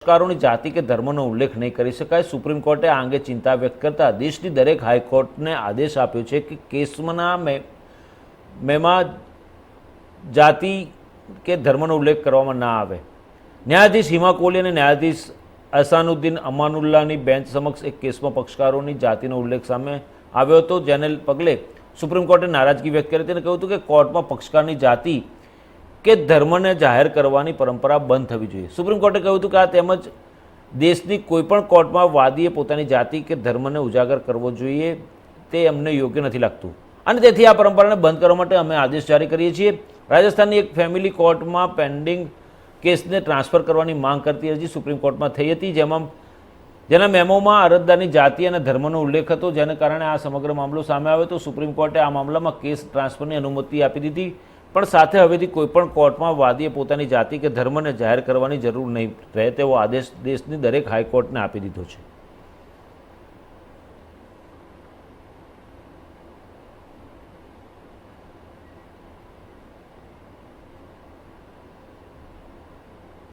પક્ષકારોની જાતિ કે ધર્મનો ઉલ્લેખ નહીં કરી શકાય. સુપ્રીમ કોર્ટે આ અંગે ચિંતા વ્યક્ત કરતા દેશની દરેક હાઈકોર્ટને આદેશ આપ્યો છે કે કેસમાં મે, મેમાં જાતિ કે ધર્મનો ઉલ્લેખ કરવામાં ના આવે. ન્યાયાધીશ હિમા કોહલી અને ન્યાયાધીશ અસાનુદ્દીન અમાનુલ્લાની બેન્ચ સમક્ષ એક કેસમાં પક્ષકારોની જાતિનો ઉલ્લેખ સામે આવ્યો હતો. જેને પગલે સુપ્રીમ કોર્ટે નારાજગી વ્યક્ત કરી હતી અને કહ્યું હતું કે કોર્ટમાં પક્ષકારની જાતિ કે ધર્મને જાહેર કરવાની પરંપરા બંધ થવી જોઈએ. સુપ્રીમ કોર્ટે કહ્યું હતું કે આ તેમજ દેશની કોઈપણ કોર્ટમાં વાદીએ પોતાની જાતિ કે ધર્મને ઉજાગર કરવો જોઈએ તે અમને યોગ્ય નથી લાગતું. અને તેથી આ પરંપરાને બંધ કરવા માટે અમે આદેશ જારી કરીએ છીએ. રાજસ્થાનની એક ફેમિલી કોર્ટમાં પેન્ડિંગ કેસને ટ્રાન્સફર કરવાની માંગ કરતી અરજી સુપ્રીમ કોર્ટમાં થઈ હતી, જેમાં જેના મેમોમાં અરજદારની જાતિ અને ધર્મનો ઉલ્લેખ હતો. જેને કારણે આ સમગ્ર મામલો સામે આવ્યો તો સુપ્રીમ કોર્ટે આ મામલામાં કેસ ટ્રાન્સફરની અનુમતિ આપી દીધી. પણ સાથે હવેથી કોઈપણ કોર્ટમાં વાદીએ પોતાની જાતિ કે ધર્મને જાહેર કરવાની જરૂર નહીં રહે તેવો આદેશ દેશની દરેક હાઈકોર્ટને આપી દીધો છે.